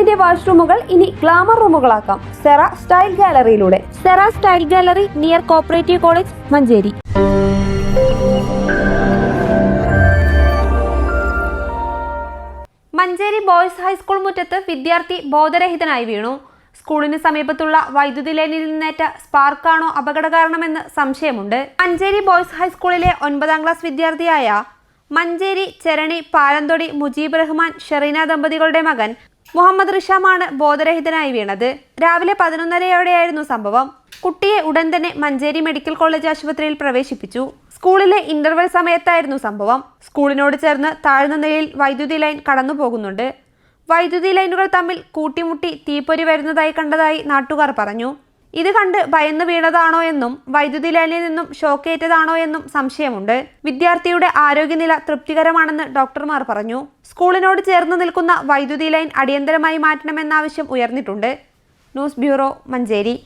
വീടിന്റെ വാഷ്റൂമുകൾ ഇനി ഗ്ലാമർ റൂമുകളാക്കാം. Sera style ഗാലറിയിലൂടെ. Sera style gallery near cooperative college Manjeri. Manjeri boys high school മുറ്റത്ത് വിദ്യാർത്ഥി ബോധരഹിതനായി വീണു. സ്കൂളിന് സമീപത്തുള്ള വൈദ്യുതി ലൈനിൽ നിന്നേറ്റ സ്പാർക്കാണോ അപകട കാരണമെന്ന് സംശയമുണ്ട്. മഞ്ചേരി ബോയ്സ് ഹൈസ്കൂളിലെ ഒൻപതാം ക്ലാസ് വിദ്യാർത്ഥിയായ മഞ്ചേരി ചരണി പാലന്തൊടി മുജീബ് റഹ്മാൻ ഷെറീന ദമ്പതികളുടെ മകൻ മുഹമ്മദ് റിഷാമാണ് ബോധരഹിതനായി വീണത്. രാവിലെ പതിനൊന്നരയോടെയായിരുന്നു സംഭവം. കുട്ടിയെ ഉടൻ തന്നെ മഞ്ചേരി മെഡിക്കൽ കോളേജ് ആശുപത്രിയിൽ പ്രവേശിപ്പിച്ചു. സ്കൂളിലെ ഇന്റർവെൽ സമയത്തായിരുന്നു സംഭവം. സ്കൂളിനോട് ചേർന്ന് താഴ്ന്ന നിലയിൽ വൈദ്യുതി ലൈൻ കടന്നു പോകുന്നുണ്ട് വൈദ്യുതി ലൈനുകൾ തമ്മിൽ കൂട്ടിമുട്ടി തീപ്പൊരി വരുന്നതായി കണ്ടതായി നാട്ടുകാർ പറഞ്ഞു. ഇത് കണ്ട് ഭയന്ന് വീണതാണോ എന്നും വൈദ്യുതി ലൈനിൽ നിന്നും ഷോക്കേറ്റതാണോ എന്നും സംശയമുണ്ട്. വിദ്യാർത്ഥിയുടെ ആരോഗ്യനില തൃപ്തികരമാണെന്ന് ഡോക്ടർമാർ പറഞ്ഞു. സ്കൂളിനോട് ചേർന്ന് നിൽക്കുന്ന വൈദ്യുതി ലൈൻ അടിയന്തരമായി മാറ്റണമെന്ന ആവശ്യം ഉയർന്നിട്ടുണ്ട്. News bureau Manjeri.